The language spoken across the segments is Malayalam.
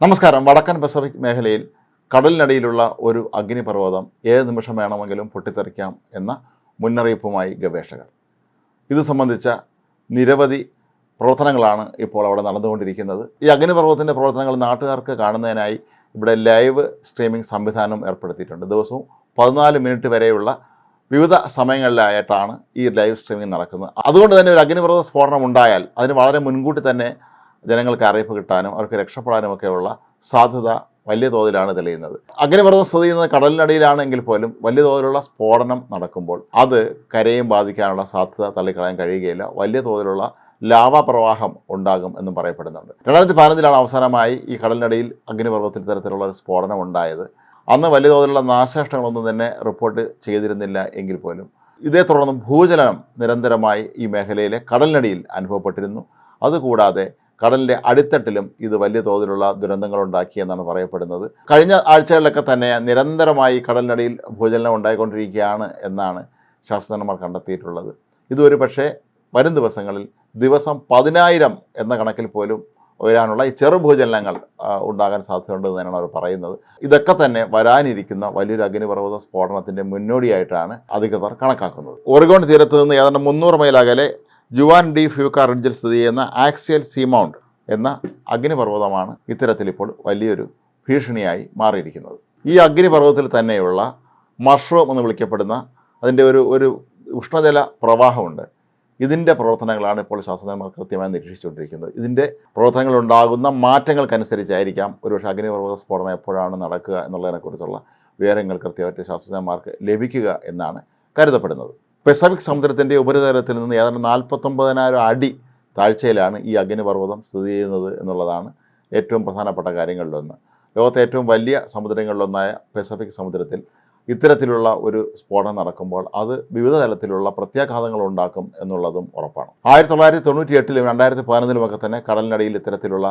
നമസ്കാരം. വടക്കൻ പസഫിക് മേഖലയിൽ കടലിനടിയിലുള്ള ഒരു അഗ്നിപർവതം ഏത് നിമിഷം വേണമെങ്കിലും പൊട്ടിത്തെറിക്കാം എന്ന മുന്നറിയിപ്പുമായി ഗവേഷകർ. ഇത് സംബന്ധിച്ച നിരവധി പ്രവർത്തനങ്ങളാണ് ഇപ്പോൾ അവിടെ നടന്നുകൊണ്ടിരിക്കുന്നത്. ഈ അഗ്നിപർവതത്തിന്റെ പ്രവർത്തനങ്ങൾ നാട്ടുകാർക്ക് കാണുന്നതിനായി ഇവിടെ ലൈവ് സ്ട്രീമിംഗ് സംവിധാനം ഏർപ്പെടുത്തിയിട്ടുണ്ട്. ദിവസവും പതിനാല് മിനിറ്റ് വരെയുള്ള വിവിധ സമയങ്ങളിലായിട്ടാണ് ഈ ലൈവ് സ്ട്രീമിംഗ് നടക്കുന്നത്. അതുകൊണ്ട് തന്നെ ഒരു അഗ്നിപർവത സ്ഫോടനം ഉണ്ടായാൽ അതിന് വളരെ മുൻകൂട്ടി തന്നെ ജനങ്ങൾക്ക് അറിയിപ്പ് കിട്ടാനും അവർക്ക് രക്ഷപ്പെടാനും ഒക്കെയുള്ള സാധ്യത വലിയ തോതിലാണ് തെളിയുന്നത്. അഗ്നിപർവതം സ്ഥിതി ചെയ്യുന്നത് കടലിനടിയിലാണെങ്കിൽ പോലും വലിയ തോതിലുള്ള സ്ഫോടനം നടക്കുമ്പോൾ അത് കരയും ബാധിക്കാനുള്ള സാധ്യത തള്ളിക്കളയാൻ കഴിയുകയില്ല. വലിയ തോതിലുള്ള ലാവാപ്രവാഹം ഉണ്ടാകും എന്നും പറയപ്പെടുന്നുണ്ട്. രണ്ടായിരത്തി പതിനഞ്ചിലാണ് അവസാനമായി ഈ കടലിനടിയിൽ അഗ്നിപർവതത്തിൽ തരത്തിലുള്ള ഒരു സ്ഫോടനം ഉണ്ടായത്. അന്ന് വലിയ തോതിലുള്ള നാശനഷ്ടങ്ങളൊന്നും തന്നെ റിപ്പോർട്ട് ചെയ്തിരുന്നില്ല എങ്കിൽ പോലും. ഇതേ തുടർന്ന് ഭൂചലനം നിരന്തരമായി ഈ മേഖലയിലെ കടലിനടിയിൽ അനുഭവപ്പെട്ടിരുന്നു. അതുകൂടാതെ കടലിന്റെ അടിത്തട്ടിലും ഇത് വലിയ തോതിലുള്ള ദുരന്തങ്ങൾ ഉണ്ടാക്കിയെന്നാണ് പറയപ്പെടുന്നത്. കഴിഞ്ഞ ആഴ്ചകളിലൊക്കെ തന്നെ നിരന്തരമായി കടലിനടിയിൽ ഭൂചലനം ഉണ്ടായിക്കൊണ്ടിരിക്കുകയാണ് എന്നാണ് ശാസ്ത്രജ്ഞന്മാർ കണ്ടെത്തിയിട്ടുള്ളത്. ഇതൊരു പക്ഷേ വരും ദിവസങ്ങളിൽ ദിവസം പതിനായിരം എന്ന കണക്കിൽ പോലും ഉയരാനുള്ള ഈ ചെറുഭൂചലനങ്ങൾ ഉണ്ടാകാൻ സാധ്യതയുണ്ട് തന്നെയാണ് അവർ പറയുന്നത്. ഇതൊക്കെ തന്നെ വരാനിരിക്കുന്ന വലിയൊരു അഗ്നിപർവത സ്ഫോടനത്തിന്റെ മുന്നോടിയായിട്ടാണ് അധികൃതർ കണക്കാക്കുന്നത്. ഒറിഗോൺ തീരത്ത് നിന്ന് ഏതാണ്ട് മുന്നൂറ് മൈൽ അകലെ ജുവാൻ ഡി ഫ്യൂക്കാർ റിഞ്ചിൽ സ്ഥിതി ചെയ്യുന്ന ആക്സിയൽ സീമൗണ്ട് എന്ന അഗ്നിപർവതമാണ് ഇത്തരത്തിൽ ഇപ്പോൾ വലിയൊരു ഭീഷണിയായി മാറിയിരിക്കുന്നത്. ഈ അഗ്നിപർവതത്തിൽ തന്നെയുള്ള മഷ്റൂം എന്ന് വിളിക്കപ്പെടുന്ന അതിന്റെ ഒരു ഒരു ഉഷ്ണജല പ്രവാഹമുണ്ട്. ഇതിന്റെ പ്രവർത്തനങ്ങളാണ് ഇപ്പോൾ ശാസ്ത്രജ്ഞന്മാർ കൃത്യമായി നിരീക്ഷിച്ചുകൊണ്ടിരിക്കുന്നത്. ഇതിന്റെ പ്രവർത്തനങ്ങൾ ഉണ്ടാകുന്ന മാറ്റങ്ങൾക്കനുസരിച്ചായിരിക്കാം ഒരുപക്ഷെ അഗ്നിപർവത സ്ഫോടനം എപ്പോഴാണ് നടക്കുക എന്നുള്ളതിനെക്കുറിച്ചുള്ള വിവരങ്ങൾ കൃത്യമായിട്ട് ശാസ്ത്രജ്ഞന്മാർക്ക് ലഭിക്കുക എന്നാണ് കരുതപ്പെടുന്നത്. പസഫിക് സമുദ്രത്തിന്റെ ഉപരിതലത്തിൽ നിന്ന് ഏതാണ്ട് നാൽപ്പത്തൊമ്പതിനായിരം അടി താഴ്ചയിലാണ് ഈ അഗ്നിപർവതം സ്ഥിതി ചെയ്യുന്നത് എന്നുള്ളതാണ് ഏറ്റവും പ്രധാനപ്പെട്ട കാര്യങ്ങളിലൊന്ന്. ലോകത്തെ ഏറ്റവും വലിയ സമുദ്രങ്ങളിലൊന്നായ പെസഫിക് സമുദ്രത്തിൽ ഇത്തരത്തിലുള്ള ഒരു സ്ഫോടനം നടക്കുമ്പോൾ അത് വിവിധ തലത്തിലുള്ള പ്രത്യാഘാതങ്ങൾ ഉണ്ടാക്കും എന്നുള്ളതും ഉറപ്പാണ്. ആയിരത്തി തൊള്ളായിരത്തി തൊണ്ണൂറ്റി എട്ടിലും രണ്ടായിരത്തി പതിനൊന്നിലുമൊക്കെ തന്നെ കടലിനടിയിൽ ഇത്തരത്തിലുള്ള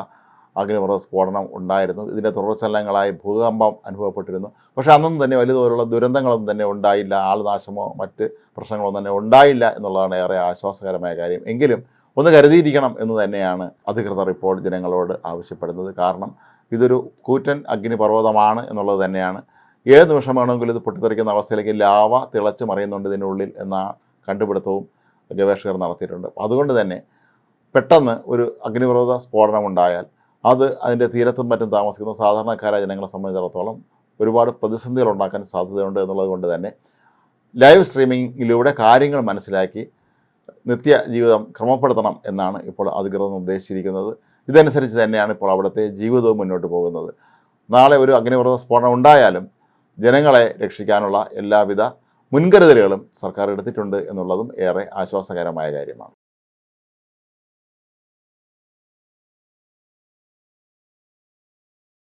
അഗ്നിപർവത സ്ഫോടനം ഉണ്ടായിരുന്നു. ഇതിന്റെ തുടർച്ചലങ്ങളായി ഭൂകമ്പം അനുഭവപ്പെട്ടിരുന്നു. പക്ഷേ അന്നും തന്നെ വലിയ തോതിലുള്ള ദുരന്തങ്ങളൊന്നും തന്നെ ഉണ്ടായില്ല. ആൾനാശമോ മറ്റ് പ്രശ്നങ്ങളോ തന്നെ ഉണ്ടായില്ല എന്നുള്ളതാണ് ഏറെ ആശ്വാസകരമായ കാര്യം. എങ്കിലും ഒന്ന് കരുതിയിരിക്കണം എന്ന് തന്നെയാണ് അധികൃതർ ഇപ്പോൾ ജനങ്ങളോട് ആവശ്യപ്പെടുന്നത്. കാരണം ഇതൊരു കൂറ്റൻ അഗ്നിപർവതമാണ് എന്നുള്ളത് തന്നെയാണ്. ഏത് നിമിഷം വേണമെങ്കിലും ഇത് പൊട്ടിത്തെറിക്കുന്ന അവസ്ഥയിലേക്ക് ലാവ തിളച്ച് മറിയുന്നുണ്ട് ഇതിനുള്ളിൽ എന്ന കണ്ടുപിടുത്തവും ഗവേഷകർ നടത്തിയിട്ടുണ്ട്. അതുകൊണ്ട് തന്നെ പെട്ടെന്ന് ഒരു അഗ്നിപർവത സ്ഫോടനം ഉണ്ടായാൽ അത് അതിന്റെ തീരത്തും മറ്റും താമസിക്കുന്ന സാധാരണക്കാരായ ജനങ്ങളെ സംബന്ധിച്ചിടത്തോളം ഒരുപാട് പ്രതിസന്ധികൾ ഉണ്ടാക്കാൻ സാധ്യതയുണ്ട് എന്നുള്ളത് കൊണ്ട് തന്നെ ലൈവ് സ്ട്രീമിങ്ങിലൂടെ കാര്യങ്ങൾ മനസ്സിലാക്കി നിത്യ ജീവിതം ക്രമപ്പെടുത്തണം എന്നാണ് ഇപ്പോൾ അധികൃതർ നിർദ്ദേശിച്ചിരിക്കുന്നത്. ഇതനുസരിച്ച് തന്നെയാണ് ഇപ്പോൾ അവിടുത്തെ ജീവിതവും മുന്നോട്ട് പോകുന്നത്. നാളെ ഒരു അഗ്നിപർവത സ്ഫോടനം ഉണ്ടായാലും ജനങ്ങളെ രക്ഷിക്കാനുള്ള എല്ലാവിധ മുൻകരുതലുകളും സർക്കാർ എടുത്തിട്ടുണ്ട് എന്നുള്ളതും ഏറെ ആശ്വാസകരമായ കാര്യമാണ്.